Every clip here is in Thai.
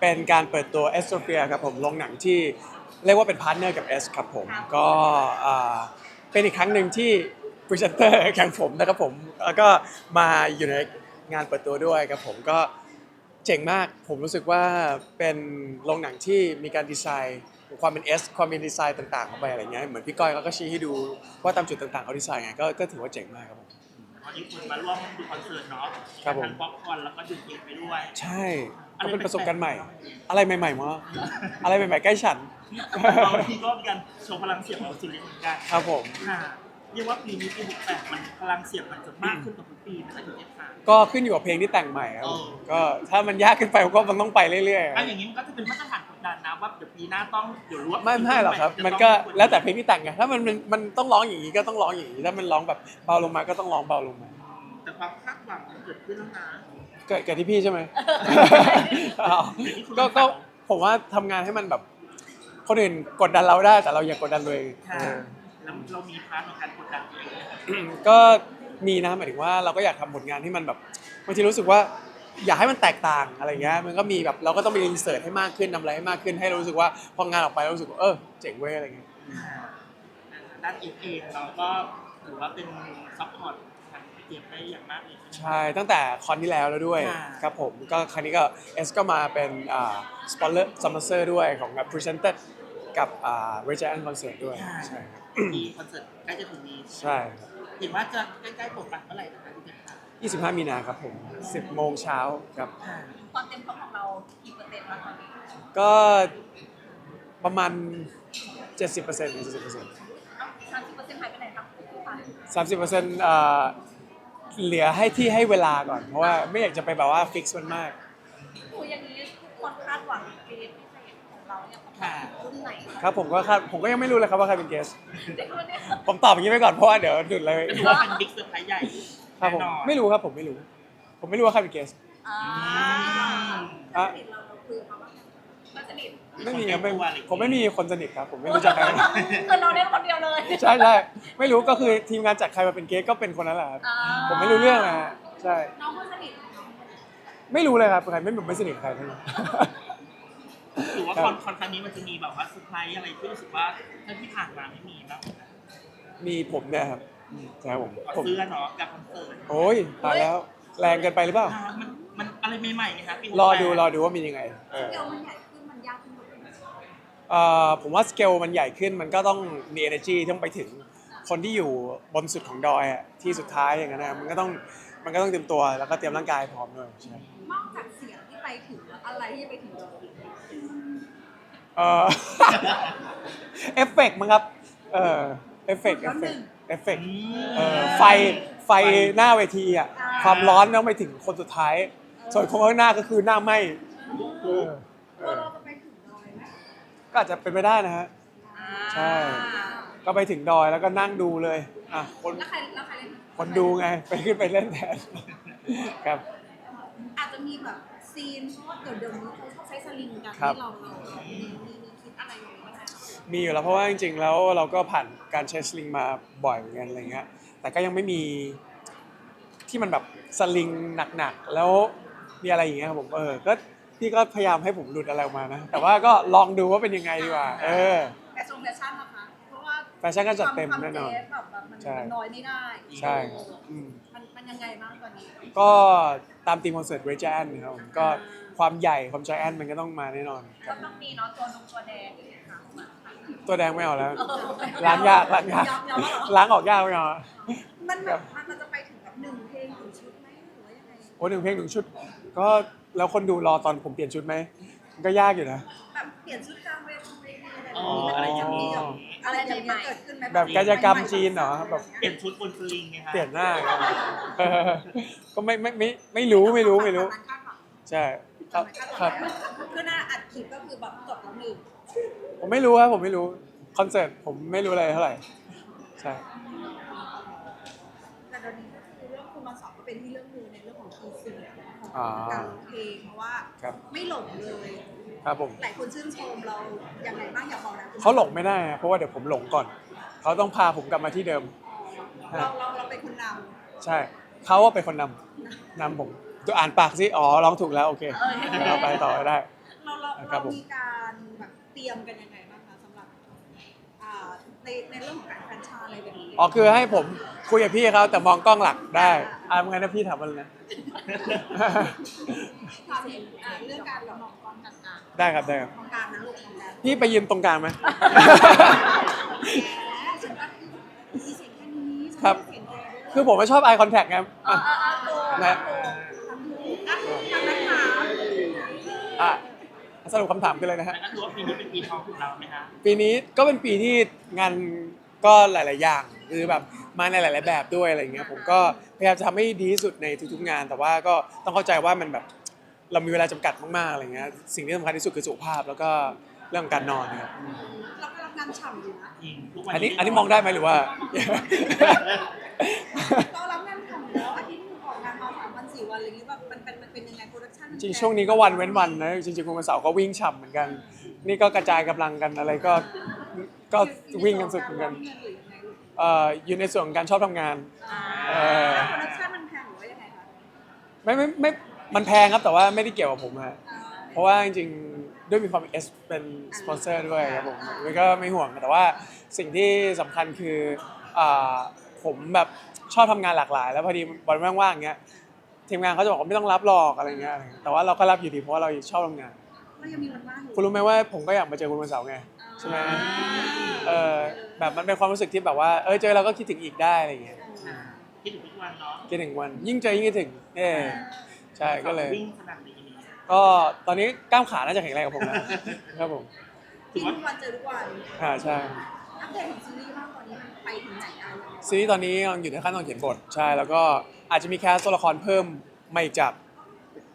เป็นการเปิดตัว e s t r o p h i a ครับผมโรงหนังที่เรียกว่าเป็นพาร์ทเนอร์กับ S ครับผมก็อ่าเป็นอีกครั้งหนึ่งที่พรีเซนเตอร์แข่งผมนะครับผมแล้วก็มาอยู่ในงานเปิดตัวด้วยครับผมก็เจ๋งมากผมรู้สึกว่าเป็นโรงหนังที่มีการดีไซน์ความเป็น S ความเป็นดีไซน์ต่างๆเข้าไปอะไรเงี้ยเหมือนพี่ก้อยเขาก็ชี้ให้ดูว่าตามจุดต่างๆเขาดีไซน์ไงก็ก็ถือว่าเจ๋งมากครับผมวันนี้คุณมาร่วมดูคอนเสิร์ตเนาะครับผมทานป๊อปคอร์นแล้วก็ดื่มเบียร์ไปด้วย ใช่ ก็เป็นประสบการณ์ใหม่ อะไรใหม่ๆมั้งอะไรใหม่ๆใกล้ฉัน เราที่ก็มีการโชว์พลังเสียงของสุรินทร์เหมือนกันครับผม ค่ะเรียกว่าปีนี้ปี68มันพลังเสียงมันจะมากขึ้นกว่าทุกปีนะคะถึงเอฟค่ะก็ขึ้นอยู่กับเพลงที่แต่งใหม่ครับผมเออ ก็ถ้ามันยากขึ้นไปก็มันต้องไปเรื่อยๆ อันอย่างนี้มันก็จะเป็นมาตรฐานกดดันนะว่าเดี๋ยวปีหน้าต้องเดี๋ยวรู้ว่าไม่ไม่หรอกครับ มันก็แล้วแต่เพลงที่แต่งไงถ้ามันมันมันต้องร้องอย่างนี้ก็ต้องร้องอย่างนี้ ถ้ามันร้องแบบเบาลงมาก็ต้องร้องเบาลงมา แต่ความคาดหวังมันเกิดขึ้นแล้วนะ เกิดเกิดที่พี่ใช่ไหม อ้าวก็ก็ผมว่าทำงานให้มันแบบคนอื่นกดดันเราได้แต่เราอย่ากดดันตัวเองค่ะเออแล้วเรามีพาร์ทของการกดดันตัวเองไหมคะก็มีนะหมายถึงว่าเราก็อยากทำผลงานที่มันแบบบางทีรู้สึกว่า อยากให้มันแตกต่างอะไรเงี้ยมันก็มีแบบเราก็ต้องมีรีเสิร์ชให้มากขึ้นทำอะไรให้มากขึ้นให้เรารู้สึกว่าพองานออกไปเรารู้สึกว่าเออเจ๋งเว้ยอะไรเงี้ย ด้านเอฟเองเราก็ถือว่าเป็นซัพพอร์ตทาง เตรียมได้อย่างมากเลยใช่ ตั้งแต่คอนที่แล้วแล้วด้วยค่ะ ครับผมก็ครั้งนี้ก็เอสก็มาเป็นอ่าสปอนเซอร์สปอนเซอร์ด้วยของแบบพรีเซนเตอร์กับอ่าเรจแอนคอนเสิร์ตด้วยใช่ครับมีคอนเสิร์ตใกล้จะถึงนี้ใช่ครับเห็นว่าจะใกล้ๆเปิดบัตรเมื่อไหร่นะคะพี่เจมส์ค่ะ25 มีนาครับผม 10 โมงเช้าครับความเต็มของเรากี่เปอร์เซ็นต์แล้วตอนนี้ก็ประมาณ 70% 70%สามสิบเปอร์เซ็นต์หายไปไหนครับผู้ฟัง30%อ่า เหลือให้ที่ให้เวลาก่อน เพราะว่าไม่อยากจะไปแบบว่าฟิกซ์มันมาก คุยอย่างนี้ทุกคนคาดหวังเกมพิเศษของเราเนี่ยของค่ะรุ่นไหนครับผมก็คาดผมก็ยังไม่รู้เลยครับว่าใครเป็นเกสเด็กรุ่นเนี้ยผมตอบอย่างนี้ไปก่อนเพราะว่าเดี๋ยวดุดเลยก็ถือว่าเป็นบิ๊กเซอร์ไพรส์ใหญ่ครับผมแน่นอนไม่รู้ครับผมไม่รู้ ผมไม่รู้ว่าใครเป็นเกส อ่าอะสนิทเราเราคุยกับเขาว่าก็สนิท ไม่มีครับไม่ผมไม่มีคนสนิทครับ ผมไม่รู้จักใครคือเราเล่นคนเดียวเลย ใช่ใช่ไม่รู้ก็คือทีมงานจัดใครมาเป็นเกสก็เป็นคนนั้นแหละครับอ่าผมไม่รู้เรื่องนะฮะใช่น้องคนสนิทไม่รู้เลยครับใครไม่ผมไม่สนิทกับใครทั้งนั้นถือว่าคอนคอนครั้งนี้มันจะมีแบบว่าเซอร์ไพรส์อะไรที่รู้สึกว่าถ้าที่ผ่านมาไม่มีบ้างมีผมเนี่ยครับอืมใช่ครับผมก็ผมเสื้อเนาะกับคอนเสิร์ตโอ้ยตายแล้วแรงเกินไปหรือเปล่า อ่ามันมันอะไรใหม่ๆไงคะปีรอดู68รอดูว่ามียังไงเออ เดี๋ยวมันใหญ่ เอ่อผมว่าสเกลมันใหญ่ขึ้นมันก็ต้องมี energy ที่ต้องไปถึงคนที่อยู่บนสุดของดอยอะที่สุดท้ายอย่างนั้นนะมันก็ต้องมันก็ต้องเตรียมตัวแล้วก็เตรียมร่างกายพร้อมด้วยใช่นอกจากเสียงที่ไปถึงแล้วอะไรที่จะไปถึงเราอีกเออเอฟเฟกต์มั้งครับเออเอฟเฟกต์เอฟเฟกต์เอฟเฟกต์เอ่อไฟไฟหน้าเวทีอะความร้อนต้องไปถึงคนสุดท้าย ส่วนคนข้างหน้าก็คือหน้าไหม้เออเอตัวอเราจะไปถึงดอยไหม ก็อาจจะเป็นไปได้นะฮะ ใช่ ก็ไปถึงดอยแล้วก็นั่งดูเลยอะคนแล้วใครแล้วใครเล่นคนดูไงไปขึ้นไปเล่นแทน ครับ อาจจะมีแบบซีนเพราะว่าเดี๋ยวเดี๋ยวนี้เขาชอบใช้สลิงกันครับที่เราเราเรามีมีมีคิดอะไรอย่างนี้ไหมคะมีอยู่แล้วเพราะว่าจริงๆแล้วเราก็ผ่านการใช้สลิงมาบ่อยเหมือนกันอะไรเงี้ย แต่ก็ยังไม่มีที่มันแบบสลิงหนักๆ แล้วมีอะไรอย่างเงี้ยครับผมเออ ก็ พี่ก็พยายามให้ผมหลุดอะไรออกมานะ แต่ว่าก็ลองดูว่าเป็นยังไงดีกว่า เออ แต่ทรงแฟชั่นนะคะ เพราะว่าแฟชั่นก็จัดเต็มความแน่นอน ความเจ๊แบบแบบมันใช่ มันน้อยไม่ได้ใช่ครับอืมมันมันยังไงบ้างตอนนี้ ก็ตามทีมคอนเสิร์ตเรจแอนนะครับผมก็ความใหญ่ความใจแอนมันก็ต้องมาแน่นอนคก็รับต้องมีเนาะตัวนงตัวแดงอย่างเงี้ยค่ะมาค่ะตัวแดงไม่เอาแล้วเออล้างยากล้างยากยอมยอมแล้วเหรอล้างออกยากไม่เอามันแบบมันมันจะไปถึงแบบหนึ่งเพลงถึงชุดไหมหรือว่ายังไงโอ้หนึ่งเพลงหนึ่งชุด ก็ แล้วคนดูรอตอนผมเปลี่ยนชุดไหมมันก็ยากอยู่นะ แบบเปลี่ยนชุดกลางเวทีอะไรแบบอ๋อนี้มันอะไรอย่างนี้จะมีแบบอะไรอย่างเงี้ยเกิดขึ้นไหมแบบกายกรรมจีนเหรอแบบเปลี่ยนชุดบนสลิงไงคะเปลี่ยนหน้าเออก็ไม่ไม่ไม่ไม่รู้ไม่รู้ไม่รู้คาดหวังใช่ครับครับคือหน้าอัดคลิปก็คือแบบจบแล้วหนึ่งผมไม่รู้ครับผมไม่รู้คอนเสิร์ตผมไม่รู้อะไรเท่าไหร่ใช่ แต่เดี๋ยวนี้ก็คือเรื่องคุณมาสอบก็เป็นที่ เรื่องหนึงในเรื่องของคีย์เสียงของอ่าการร้องเพลงเพราะว่าครับไม่หลงเลยครับผมหลายคนชื่นชมเราอย่างไรบ้างอยากบอกนะเขาหลงไม่ได้นะเพราะว่าเดี๋ยวผมหลงก่อน เขาต้องพาผมกลับมาที่เดิม เราเราเราเป็นคนนใช่เขาว่าเป็นคนนำนำผมตัวอ่านปากสิอ๋อร้องถูกแล้วโอเคำเออเดี๋ยวเราไปต่อได้เราครับผมมีการแบบเตรียมกันยังไงบ้างคะสำหรับอ่า ในในเรื่องของการแฟรนไชส์อะไรแบบนี้อ๋อคือให้ผมคุยกับพี่เขาแต่มองกล้องหลักได้อ่างั้นนะพี่ถามมันนะ ถามถึงอ่าเรื่องการแบบมองกล้องต่างได้ครับได้ครับๆของการนะลูกของการพี่ไปยืนตรงกลางไหม แหมฉันก็มีเสียงแค่นี้ฉันครับ มีเสียงแค่นี้ คือผมไม่ชอบ eye contact ไงเออะอเออเออโตนะ ทำถูกอะทำนั้นถามอะ สรุปคำถามกันเลยนะฮะ แล้วก็ถือว่าปีนี้เป็นปีทองของเราไหมคะปีนี้ก็เป็นปีที่งานก็หลาย ๆ อย่างคือแบบมาในหลาย ๆ แบบด้วยอะไรเงี้ยผมก็พยายามจะทำให้ดีที่สุดในทุก ๆ งาน แต่ว่าก็ต้องเข้าใจว่ามันแบบเรามีเวลาจำกัดมาก ๆ อะไรเงี้ยสิ่งที่สำคัญที่สุดคือสุขภาพแล้วก็เรื่องของการนอนนะครับเรากำลังงานฉ่ำอยู่นะอืมทุกวันอันนี้อันนี้มองได้ไหมหรือว่า เรารับงานฉ่ำแล้วอาทิตย์หนึงออกงานมาสามวันสี่วันอะไรอย่างงี้แบบมันเป็นมันเป็นยังไงโปรดักชั่น จริงๆช่วงนี้ก็วันเว้นวันนะจริงๆคุณวันเสาร์ก็วิ่งฉ่ำเหมือนกัน นี่ก็กระจายกำลังกันอะไรก็ก็วิ่งกันสุดเหมือนกันหรือยังไงลูกเอ่ออยู่ในส่วนของการชอบทำงาน เออโปรดักชั่นมันแพงหรือว่ายังไงคะไม่ไม่ไม่มันแพงครับแต่ว่าไม่ได้เกี่ยวกับผมฮะอ่าเพราะว่าจริงๆ ด้วยมีความเป็น S เป็นสปอนเซอร์ด้วยครับผมมันก็ไม่ห่วงแต่ว่าสิ่งที่สำคัญคืออ่าผมแบบชอบทำงานหลากหลาย แล้วพอดีวันว่างๆเงี้ย ทีมงานเขาจะบอกว่าไม่ต้องรับหรอกอะไรเงี้ยแต่ว่าเราก็รับอยู่ดีเพราะว่าเราชอบทำงานเรายังมีวันว่างอยู่คุณรู้ไหมว่าผมก็อยากมาเจอคุณวันเสาร์ไง ใช่ไหมเออแบบมันเป็นความรู้สึกที่แบบว่า เออเจอเราก็คิดถึงอีกได้อะไรเงี้ยอ่าคิดถึงทุกวันเนาะคิดถึงวัน ยิ่งเจอยิ่งคิดถึงเออใช่ก็เลย วิ่งขนาดนี้ก็ตอนนี้กล้ามขาน่าจะแข็งแรงกับผมนะครับผม กินทุกวันเจอทุกวัน อ่าใช่ อัปเดตของซีรีส์บ้างตอนนี้มันไปถึงไหนอะไรยังไงซีรีส์ตอนนี้ยังอยู่ในขั้นตอนเขียนบทใช่แล้วก็อาจจะมีแคสตัวละครเพิ่มมาอีกจาก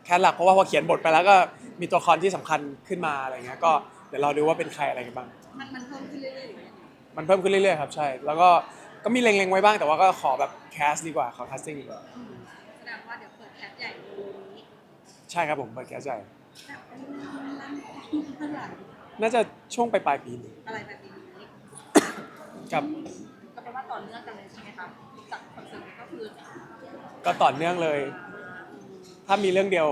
แคสหลักเพราะว่าพอเขียนบทไปแล้วก็มีตัวละครที่สำคัญขึ้นมาอะไรเงี้ยก็เดี๋ยวเราดูว่าเป็นใครอะไรกันบ้าง มันมันเพิ่มขึ้นเรื่อยๆอย่างเงี้ยมันเพิ่มขึ้นเรื่อยๆครับใช่ แล้วก็ก็มีเล็งๆไว้บ้างแต่ว่าก็ขอแบบแคสดีกว่าขอแคสติ้งดีกว่าอืมแสดงว่าเดี๋ยวเปิดแคปใหญ่เร็วๆนี้ใช่ครับผมเปิดแคสใหญ่แบบเป็นนั่นเท่าไหร่น่าจะช่วงปลายๆปีนี้อะไรแบบนี้ ครับก็แปลว่าต่อเนื่องกันเลยใช่ไหมครับจากคอนเสิร์ตก็คือก็ต่อเนื่องเลย ถ้ามีเรื่องเดียว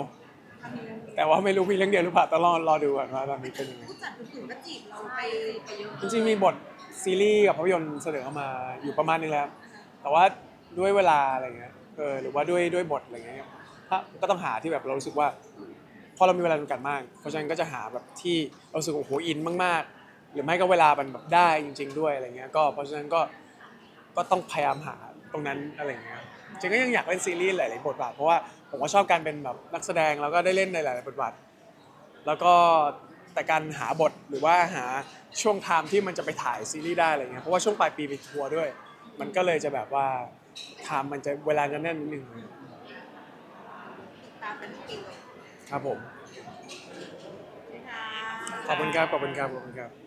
ทำเรื่องแต่ว่าไม่รู้มีเรื่องเดียวหรือเปล่าต้องรอรอดูก่อนว่าตอนนี้เป็นยังไงผู้จัดคนอื่นก็จีบเราไปไปเยอะจริงๆมีบทซีรีส์กับภาพยนตร์เสนอเข้ามาอยู่ประมาณนึงแล้ว แต่ว่าด้วยเวลาอะไรเงี้ยเออหรือว่าด้วยด้วยบทอะไรเงี้ยถ้าก็ต้องหาที่แบบเรารู้สึกว่าพอเรามีเวลาจำกัดมาก เพราะฉะนั้นก็จะหาแบบที่เรารู้สึกโอ้โหอินมากๆ หรือไม่ก็เวลามันแบบได้จริง ๆ ด้วยอะไรเงี้ยก็เพราะฉะนั้นก็ก็ต้องพยายามหาตรงนั้นอะไรเงี้ยจริงก็ยังอยากเล่นซีรีส์หลายๆบทบาทเพราะว่าผมก็ชอบการเป็นแบบนักแสดงแล้วก็ได้เล่นในหลายๆบทบาทแล้วก็แต่การหาบทหรือว่าหาช่วงไทม์ที่มันจะไปถ่ายซีรีส์ได้อะไรเงี้ยเพราะว่าช่วงปลายปีไปทัวร์ด้วย มันก็เลยจะแบบว่าไทม์มันจะเวลาจะแน่นนิดนึงตามเป็นปีเลยครับผมนะคะขอบคุณครับขอบคุณครับขอบคุณครับ